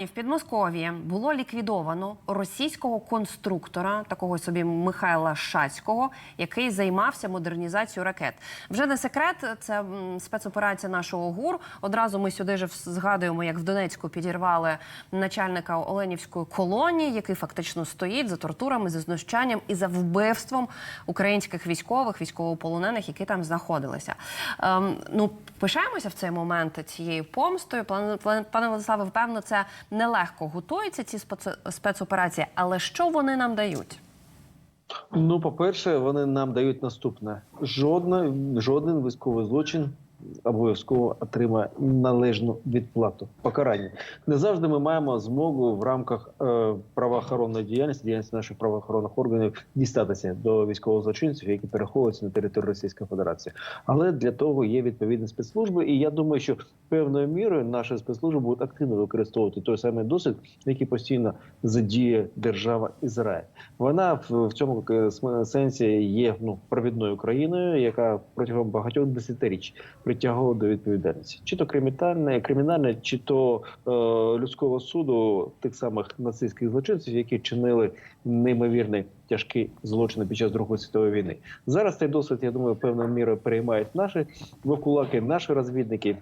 В Підмосков'ї було ліквідовано російського конструктора, такого собі Михайла Шацького, який займався модернізацією ракет. Вже не секрет, це спецоперація нашого ГУР. Одразу ми сюди ж згадуємо, як в Донецьку підірвали начальника Оленівської колонії, який фактично стоїть за тортурами, за знущанням і за вбивством українських військових, військовополонених, які там знаходилися. Ем, ну, пишаємося в цей момент цією помстою. Пане Владиславе, впевнено, це нелегко готуються ці спец- спецоперації, але що вони нам дають? Ну, по-перше, вони нам дають наступне: Жодна, жоден військовий злочин обов'язково отримає належну відплату покарання. Не завжди ми маємо змогу в рамках е, правоохоронної діяльності, діяльності наших правоохоронних органів дістатися до військових злочинців, які переховуються на території Російської Федерації. Але для того є відповідні спецслужби, і я думаю, що певною мірою наші спецслужби будуть активно використовувати той самий досвід, який постійно задіє держава Ізраїль. Вона в, цьому е, сенсі є ну провідною країною, яка протягом багатьох десятиріч притягувала до відповідальності, чи то кримінальне, кримінальне, чи то е, людського суду тих самих нацистських злочинців, які чинили неймовірні тяжкі злочини під час Другої світової війни. Зараз цей досвід, я думаю, певною мірою переймають наші вовкулаки, наші розвідники.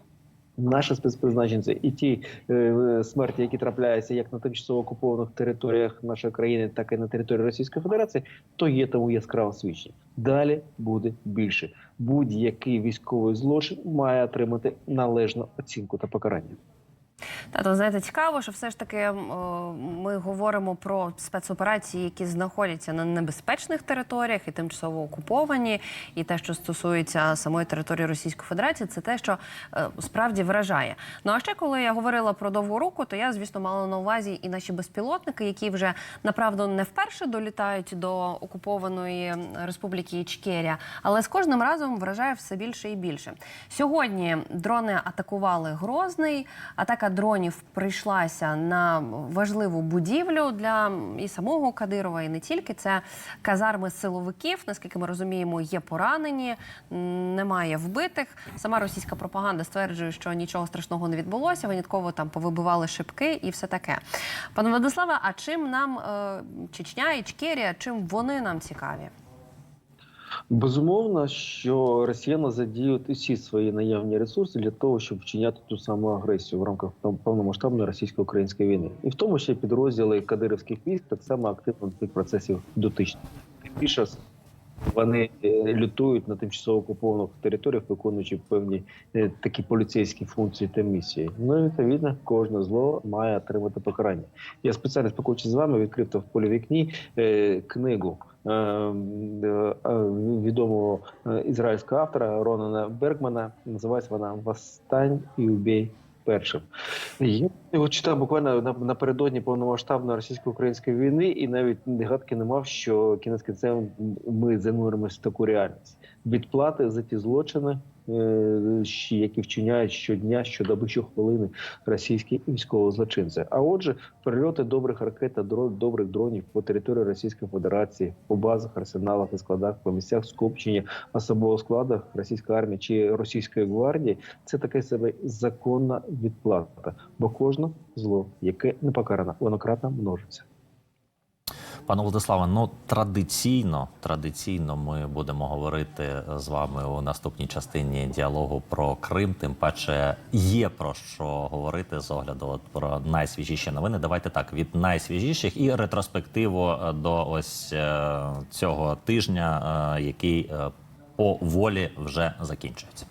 Наші спецпризначенці і ті е, смерті, які трапляються як на тимчасово окупованих територіях нашої країни, так і на території Російської Федерації, то є тому яскраво свідчення. Далі буде більше. Будь-який військовий злочин має отримати належну оцінку та покарання. Тато, знаєте, цікаво, що все ж таки о, ми говоримо про спецоперації, які знаходяться на небезпечних територіях і тимчасово окуповані, і те, що стосується самої території Російської Федерації, це те, що е, справді вражає. Ну а ще коли я говорила про довгу руку, то я, звісно, мала на увазі і наші безпілотники, які вже направду не вперше долітають до окупованої республіки Ічкерія, але з кожним разом вражає все більше і більше. Сьогодні дрони атакували Грозний. Атака дронів прийшлася на важливу будівлю для і самого Кадирова, і не тільки це казарми силовиків. Наскільки ми розуміємо, є поранені, немає вбитих. Сама російська пропаганда стверджує, що нічого страшного не відбулося. Винятково там повибивали шибки і все таке. Пане Владиславе, а чим нам е, Чечня і Чкерія, чим вони нам цікаві? Безумовно, що росіяни задіють усі свої наявні ресурси для того, щоб вчиняти ту саму агресію в рамках повномасштабної російсько-української війни, і в тому ще підрозділи кадирівських військ так само активно до цих процесів дотичні. Більше вони е, лютують на тимчасово окупованих територіях, виконуючи певні е, такі поліцейські функції та місії. Ну і відповідно, кожне зло має отримати покарання. Я спеціально спілкуючись з вами, відкрив в полі вікні е, книгу відомого ізраїльського автора Ронана Бергмана. Називається вона Восстань і убій першим. Я його читав буквально на- напередодні повномасштабної російсько-української війни, і навіть гадки не мав, що кінець кінцем ми зануримося в таку реальність. Відплати за ті злочини, які вчиняють щодня, щодоби, щохвилини російські військові злочинці. А отже, перельоти добрих ракет та добрих дронів по території Російської Федерації, по базах, арсеналах і складах, по місцях скупчення особового складу російської армії чи російської гвардії, це таке себе законна відплата, бо кожне зло, яке не покарано, воно кратно множиться. Пане Владиславе, ну традиційно, традиційно ми будемо говорити з вами у наступній частині діалогу про Крим. Тим паче є про що говорити з огляду от про найсвіжіші новини. Давайте так від найсвіжіших і ретроспективу е, до ось е, цього тижня, е, який е, поволі вже закінчується.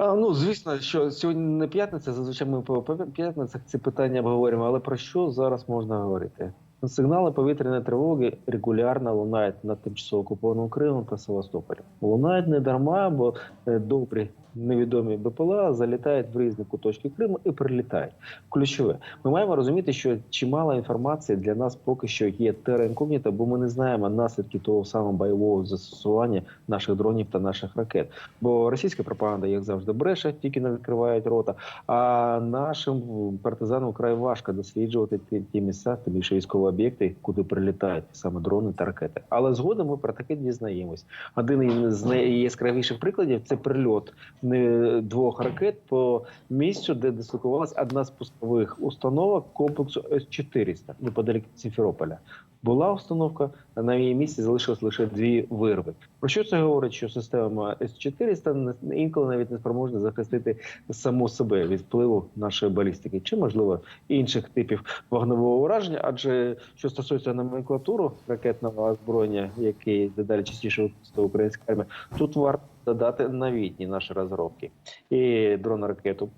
Ну звісно, що сьогодні не п'ятниця. Зазвичай ми по п'ятницях ці питання обговорюємо. Але про що зараз можна говорити? Сигнали повітряної тривоги регулярно лунають над тимчасово окупованим Кримом та Севастополем. Лунають не дарма, бо е, добрі невідомі БПЛА залітають в різні куточки Криму і прилітають. Ключове, ми маємо розуміти, що чимало інформації для нас поки що є тереінкогніта, бо ми не знаємо наслідки того самого бойового застосування наших дронів та наших ракет. Бо російська пропаганда, як завжди, бреше, тільки не відкривають рота. А нашим партизанам край важко досліджувати ті, ті місця, тим більше військової об'єкти, куди прилітають саме дрони та ракети. Але згодом ми про таке дізнаємось. Один з найяскравіших прикладів це прильот двох ракет по місцю, де дислокувалася одна з пускових установок комплексу С-400 неподалік Сімферополя. Була установка, а на її місці залишилось лише дві вирви. Про що це говорить? Що система С-400 інколи навіть не спроможна захистити саму себе від впливу нашої балістики, чи можливо інших типів вогневого ураження? Адже що стосується номенклатуру ракетного озброєння, який дедалі частіше використовує українська армія, тут варто додати новітні наші розробки і дрон ракету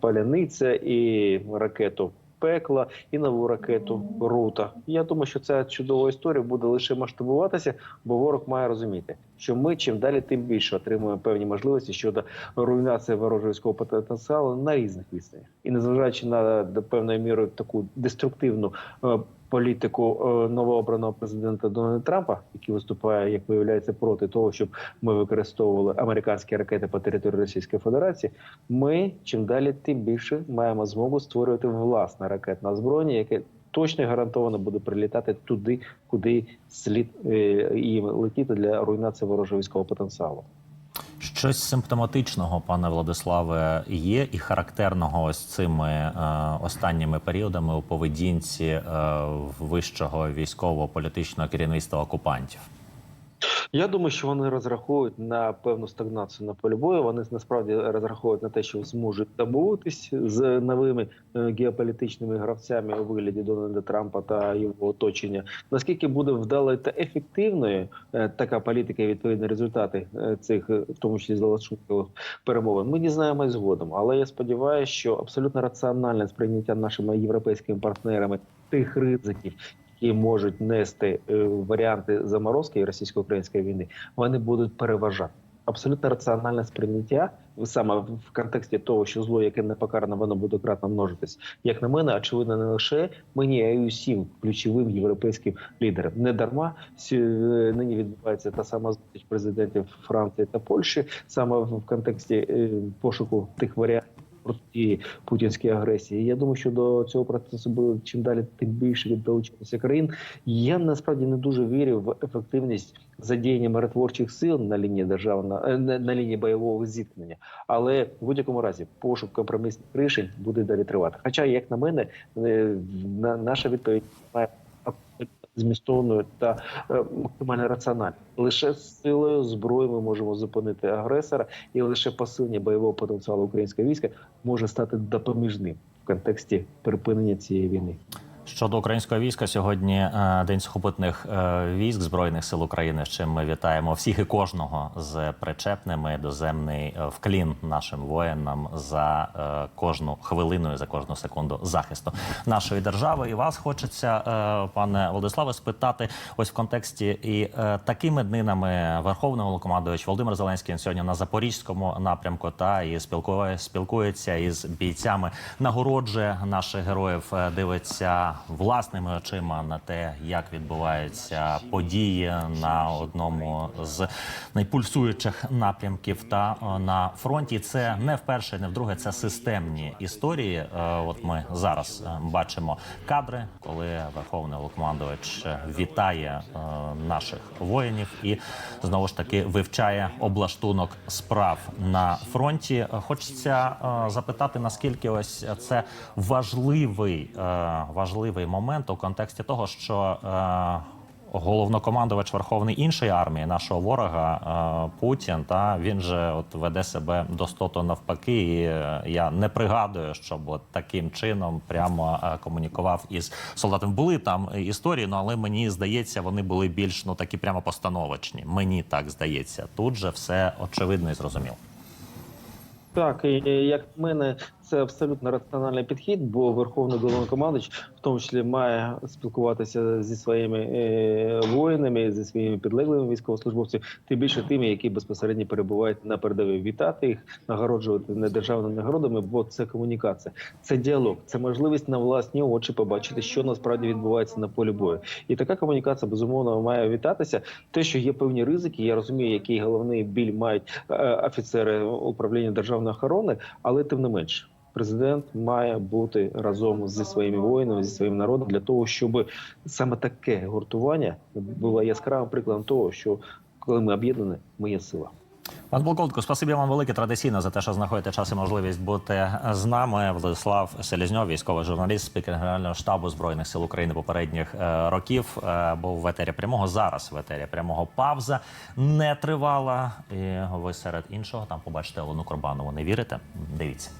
Паляниця, і ракету. Пекла і нову ракету Рута. Я думаю, що ця чудова історія буде лише масштабуватися, бо ворог має розуміти, що ми чим далі, тим більше отримуємо певні можливості щодо руйнації ворожого військового потенціалу на різних відстанях. І незважаючи на до певної міри таку деструктивну е, політику е, новообраного президента Дональда Трампа, який виступає, як виявляється, проти того, щоб ми використовували американські ракети по території Російської Федерації. Ми чим далі, тим більше маємо змогу створювати власне ракетне озброєння, яке точно гарантовано буде прилітати туди, куди слід і летіти для руйнації ворожого військового потенціалу. Щось симптоматичного, пане Владиславе, є і характерного ось цими е, останніми періодами у поведінці е, вищого військово-політичного керівництва окупантів. Я думаю, що вони розраховують на певну стагнацію на полі бою. Вони насправді розраховують на те, що зможуть домовитись з новими е, геополітичними гравцями у вигляді Дональда Трампа та його оточення. Наскільки буде вдалою та ефективною е, така політика і відповідні результати е, цих, в тому числі залишкових перемовин, ми дізнаємось згодом. Але я сподіваюся, що абсолютно раціональне сприйняття нашими європейськими партнерами тих ризиків. Які можуть нести е, варіанти заморозки російсько-української війни, вони будуть переважати. Абсолютно раціональне сприйняття саме в контексті того, що зло, яке не покарано, воно буде кратно множитись. Як на мене, очевидно, не лише мені, а й усім ключовим європейським лідерам. Не дарма е, нині відбувається та сама зустріч президентів Франції та Польщі, саме в контексті е, пошуку тих варіантів. Проти путінської агресії. Я думаю, що до цього процесу буде чим далі, тим більше від долучитися країн. Я насправді не дуже вірю в ефективність задіяння миротворчих сил на лінії державна е, на, на лінії бойового зіткнення. Але в будь-якому разі пошук компромісних рішень буде далі тривати. Хоча, як на мене, е, на, наша відповідь має змістовною та е, максимально раціональною. Лише з силою зброї ми можемо зупинити агресора, і лише посилення бойового потенціалу українського війська може стати допоміжним в контексті припинення цієї війни. Щодо українського війська, сьогодні е, день сухопутних е, військ збройних сил України. З чим ми вітаємо всіх і кожного з причепними доземний е, вклін нашим воїнам за кожну хвилину і за кожну секунду захисту нашої держави. І вас хочеться, пане Владиславе, спитати ось в контексті і такими днинами Верховний Головнокомандувач Володимир Зеленський сьогодні на запорізькому напрямку та і спілкує, спілкується із бійцями, нагороджує наших героїв, дивиться власними очима на те, як відбуваються події на одному з найпульсуючих напрямків та е, на фронті. Це не вперше, не вдруге. Це системні історії. Е, От ми зараз е, бачимо кадри, коли Верховний е, вітає наших воїнів і знову ж таки вивчає облаштунок справ на фронті. Хочеться запитати, наскільки ось це важливий, е, важливий момент у контексті того, що е, головнокомандувач Верховної іншої армії, нашого ворога е, Путін, та він же от веде себе достото навпаки. І е, я не пригадую, щоб от таким чином прямо комунікував із солдатами. Були там історії, ну але мені здається, вони були більш ну такі прямо постановочні. Мені так здається. Тут же все очевидно і зрозуміло. Так, і як мене, це абсолютно раціональний підхід, бо Верховний Головнокомандуючий в тому числі має спілкуватися зі своїми е, воїнами, зі своїми підлеглими військовослужбовцями, тим більше тими, які безпосередньо перебувають на передовій. Вітати їх, нагороджувати не державними нагородами, бо це комунікація, це діалог, це можливість на власні очі побачити, що насправді відбувається на полі бою. І така комунікація безумовно має вітатися. Те, що є певні ризики, я розумію, який головний біль мають е, офіцери управління державної охорони, але тим не менше. Президент має бути разом зі своїми воїнами, зі своїм народом для того, щоб саме таке гуртування було яскравим прикладом того, що коли ми об'єднані, ми є сила. Пан полковнику, спасибі вам велике традиційно за те, що знаходите час і можливість бути з нами. Владислав Селізньов, військовий журналіст, спікер Генерального штабу збройних сил України попередніх е, років, е, був в етері прямого. Зараз в етері прямого павза не тривала. І ви серед іншого там побачите Олену Корбанову. Не вірите? Дивіться.